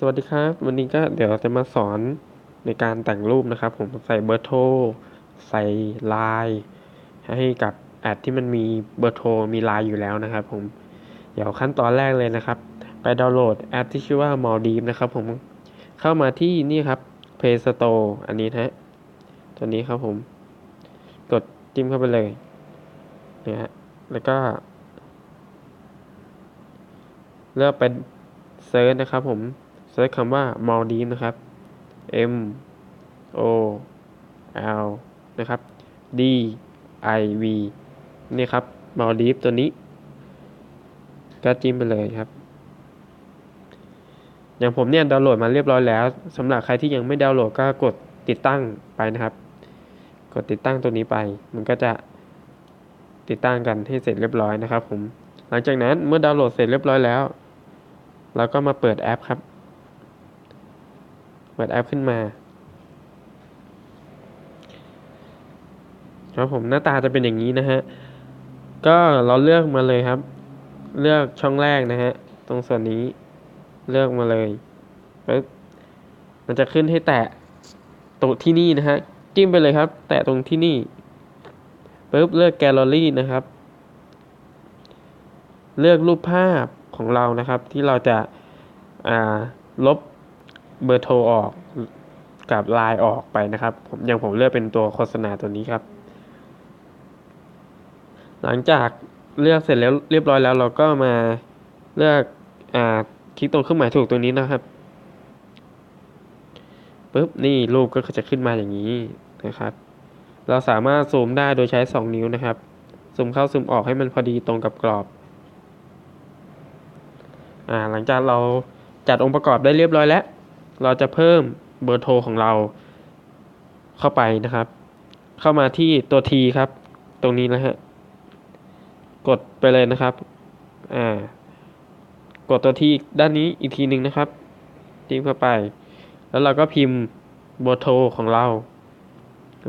สวัสดีครับ วันนี้ก็เดี๋ยวจะมาสอนในการแต่งรูปนะครับ ผมใส่เบอร์โทรใส่ลน์ให้กับแอดที่มันมีเบอร์โทรมีลน์อยู่แล้วนะครับ ผมเดี๋ยวขั้นตอนแรกเลยนะครับ ไปดาวน์โหลดแอปที่ชื่อว่า m a l d i v นะครับผมเข้ามาที่นี่ครับ Play Store อันนี้นะตัวนี้ครับผมกดจิ้มเข้าไปเลยนะฮะแล้วก็ เลือกเป็นเซิร์ชนะครับผม ช้คำว่า Maldives นะครับ M O L นะครับ D I V นี่ครับ Maldives ตัวนี้ก็จิ้มไปเลยครับ อย่างผมเนี่ยดาวน์โหลดมาเรียบร้อยแล้วสำหรับใครที่ยังไม่ดาวน์โหลดก็กดติดตั้งไปนะครับ กดติดตั้งตัวนี้ไป มันก็จะติดตั้งกันให้เสร็จเรียบร้อยนะครับผม หลังจากนั้นเมื่อดาวน์โหลดเสร็จเรียบร้อยแล้ว เราก็มาเปิดแอปครับ เปิดแอปขึ้นมาครับผมหน้าตาจะเป็นอย่างนี้นะฮะ ก็เราเลือกมาเลยครับ เลือกช่องแรกนะฮะ ตรงส่วนนี้เลือกมาเลยปึ๊บมันจะขึ้นให้แตะตรงที่นี่นะฮะ จิ้มไปเลยครับ แตะตรงที่นี่ปึ๊บเลือกแกลเลอรี่นะครับ เลือกรูปภาพของเรานะครับ ที่เราจะาลบ เบอร์โทรออกกับไลน์ออกไปนะครับ ผมอย่างผมเลือกเป็นตัวโฆษณาตัวนี้ครับ หลังจากเลือกเสร็จแล้วเรียบร้อยแล้ว เราก็มาเลือกอ่าคลิกตรงเครื่องหมายถูกตัวนี้นะครับปุ๊บนี่รูปก็จะขึ้นมาอย่างนี้นะครับ เราสามารถซูมได้โดยใช้ 2 นิ้วนะครับซูมเข้าซูมออกให้มันพอดีตรงกับกรอบอ่าหลังจากเราจัดองค์ประกอบได้เรียบร้อยแล้ว เราจะเพิ่มเบอร์โทรของเราเข้าไปนะครับ เข้ามาที่ตัว T ครับ ตรงนี้นะฮะ กดไปเลยนะครับ อ่า กดตัว T ด้านนี้อีกทีหนึ่งนะครับจิ้มเข้าไป แล้วเราก็พิมพ์เบอร์โทรของเรา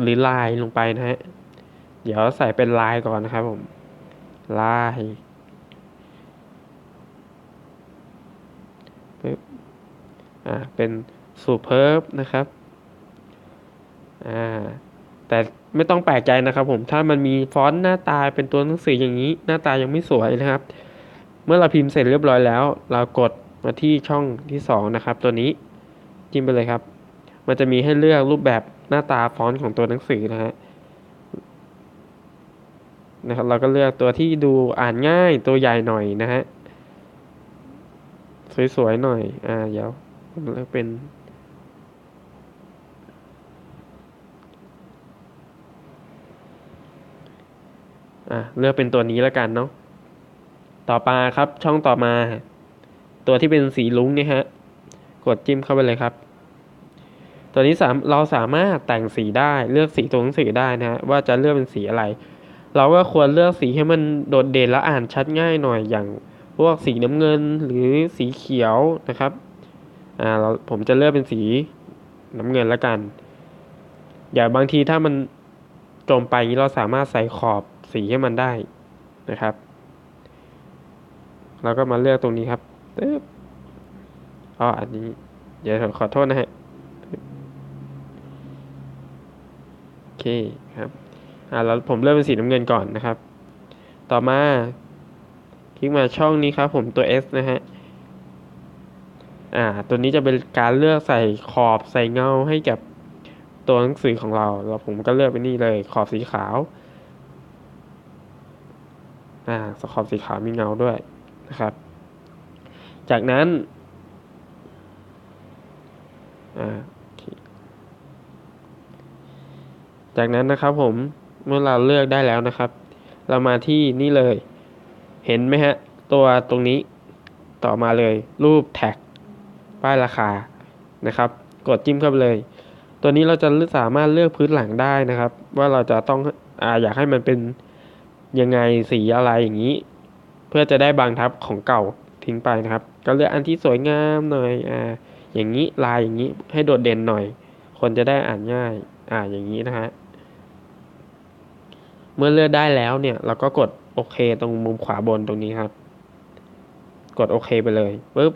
หรือไลน์ลงไปนะฮะ เดี๋ยวใส่เป็นไลน์ก่อนนะครับผมไลน์ปึ๊บ อ่าเป็นสูเพิร์บนะครับอ่าแต่ไม่ต้องแปลกใจนะครับผมถ้ามันมีฟอนต์หน้าตาเป็นตัวหนังสืออย่างนี้หน้าตายังไม่สวยนะครับ เมื่อเราพิมพ์เสร็จเรียบร้อยแล้ว เรากดมาที่ช่องที่สองนะครับตัวนี้จิ้มไปเลยครับ มันจะมีให้เลือกรูปแบบหน้าตาฟอนต์ของตัวหนังสือนะฮะนะครับเราก็เลือกตัวที่ดูอ่านง่ายตัวใหญ่หน่อยนะฮะสวยๆหน่อยอ่าเดี๋ยว ผมเลือกเป็น อะเลือกเป็นตัวนี้แล้วกันเนาะต่อมาครับช่องต่อมา ตัวที่เป็นสีลุ้งเนี่ยฮะ กดจิ้มเข้าไปเลยครับ ตัวนี้สามเราสามารถแต่งสีได้เลือกสีตัวหนังสือได้นะฮะว่าจะเลือกเป็นสีอะไร เราก็ควรเลือกสีให้มันโดดเด่นและอ่านชัดง่ายหน่อยอย่างพวกสีน้ำเงินหรือสีเขียวนะครับ อ่าเราผมจะเลือกเป็นสีน้ำเงินแล้วกัน อย่าบางทีถ้ามันจมไปเราสามารถใส่ขอบสีให้มันได้นะครับเราก็มาเลือกตรงนี้ครับปึ๊อ๋ออันนี้เดี๋ยวขอโทษนะฮะโอเคครับอ่าแล้วผมเลือกเป็นสีน้ำเงินก่อนนะครับ ต่อมาคลิกมาช่องนี้ครับผมตัว S นะฮะ อ่าตัวนี้จะเป็นการเลือกใส่ขอบใส่เงาให้กับตัวหนังสือของเราแล้วผมก็เลือกไปนี่เลยขอบสีขาวอ่าขอบสีขาวมีเงาด้วยนะครับ จากนั้นอ่าจากนั้นนะครับผมเมื่อเราเลือกได้แล้วนะครับ เรามาที่นี่เลย เห็นไหมฮะ ตัวตรงนี้ต่อมาเลยรูปแท็ก ป้ายราคานะครับ กดจิ้มเข้าไปเลย ตัวนี้เราจะสามารถเลือกพื้นหลังได้นะครับ ว่าเราจะต้องออยากให้มันเป็นยังไงสีอะไรอย่างนี้ เพื่อจะได้บางทับของเก่าทิ้งไปนะครับ ก็เลือกอันที่สวยงามหน่อยอ่าอย่างนี้ลายอย่างนี้ให้โดดเด่นหน่อย คนจะได้อ่านง่ายอ่าอย่างนี้นะฮะเมื่อเลือกได้แล้วเนี่ย เราก็กดโอเคตรงมุมขวาบนตรงนี้ครับ กดโอเคไปเลยปุ๊บ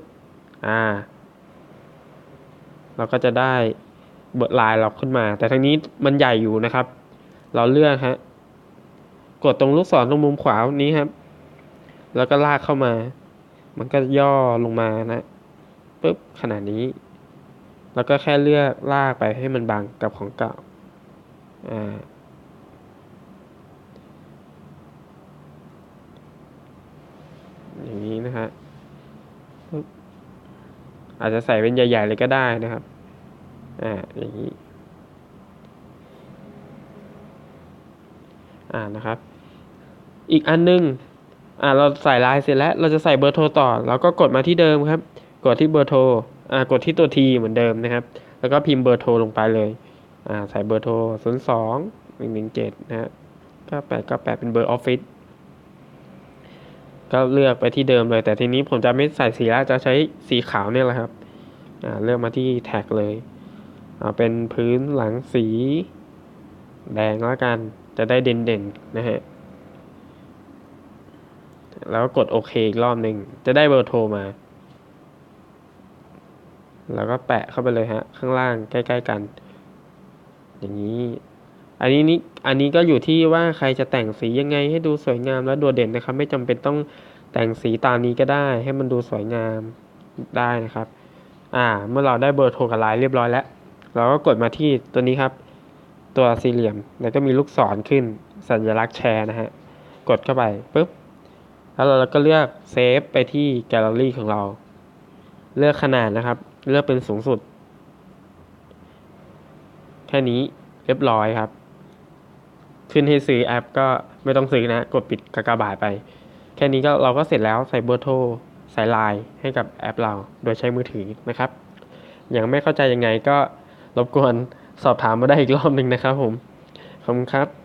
อ่า เราก็จะได้เบอร์ไลน์เราขึ้นมา แต่ทางนี้มันใหญ่อยู่นะครับ เราเลือกฮะกดตรงลูกศรตรงมุมขวานี้ครับ แล้วก็ลากเข้ามา มันก็ย่อลงมานะปุ๊บขนาดนี้ แล้วก็แค่เลือกลากไปให้มันบังกับของเก่าอ่าอย่างนี้นะฮะ อาจจะใส่เป็นใหญ่ ๆ เลยก็ได้นะครับ อ่า อย่างนี้ อ่า นะครับ อีกอันนึง อ่า เราใส่ลายเสร็จแล้ว เราจะใส่เบอร์โทรต่อ เราก็กดมาที่เดิมครับ กดที่เบอร์โทร อ่า กดที่ตัวทีเหมือนเดิมนะครับ แล้วก็พิมพ์เบอร์โทรลงไปเลย อ่า ใส่เบอร์โทร 0 2 1 1 7 นะฮะ98 98 เป็นเบอร์ออฟฟิศ ก็เลือกไปที่เดิมเลย แต่ทีนี้ผมจะไม่ใส่สีแล้วจะใช้สีขาวเนี่ยแหละครับเลือกมาที่แท็กเลยเป็นพื้นหลังสีแดงแล้วกัน จะได้เด่นๆนะฮะแล้วกดโอเคอีกรอบหนึ่งจะได้เบอร์โทรมา แล้วก็แปะเข้าไปเลยฮะ ข้างล่างใกล้ ๆ กัน อย่างนี้ อันนี้นี่อันนี้ก็อยู่ที่ว่าใครจะแต่งสียังไงให้ดูสวยงามและโดดเด่นนะครับ ไม่จำเป็นต้องแต่งสีตามนี้ก็ได้ ให้มันดูสวยงามได้นะครับ อ่า เมื่อเราได้เบอร์โทรกับไลน์เรียบร้อยแล้ว เราก็กดมาที่ตัวนี้ครับ ตัวสี่เหลี่ยม แล้วก็มีลูกศรขึ้น สัญลักษณ์แชร์นะฮะ กดเข้าไปปุ๊บ แล้วเราก็เลือกเซฟไปที่แกลเลอรี่ของเรา เลือกขนาดนะครับ เลือกเป็นสูงสุด แค่นี้เรียบร้อยครับ ขึ้นให้ซื้อแอปก็ไม่ต้องซื้อนะ กดปิดกากบาทไป แค่นี้ก็เราก็เสร็จแล้วใส่เบอร์โทรใส่ไลน์ให้กับแอปเราโดยใช้มือถือนะครับ ยังไม่เข้าใจยังไงก็รบกวนสอบถามมาได้อีกรอบหนึ่งนะครับผม ขอบคุณครับ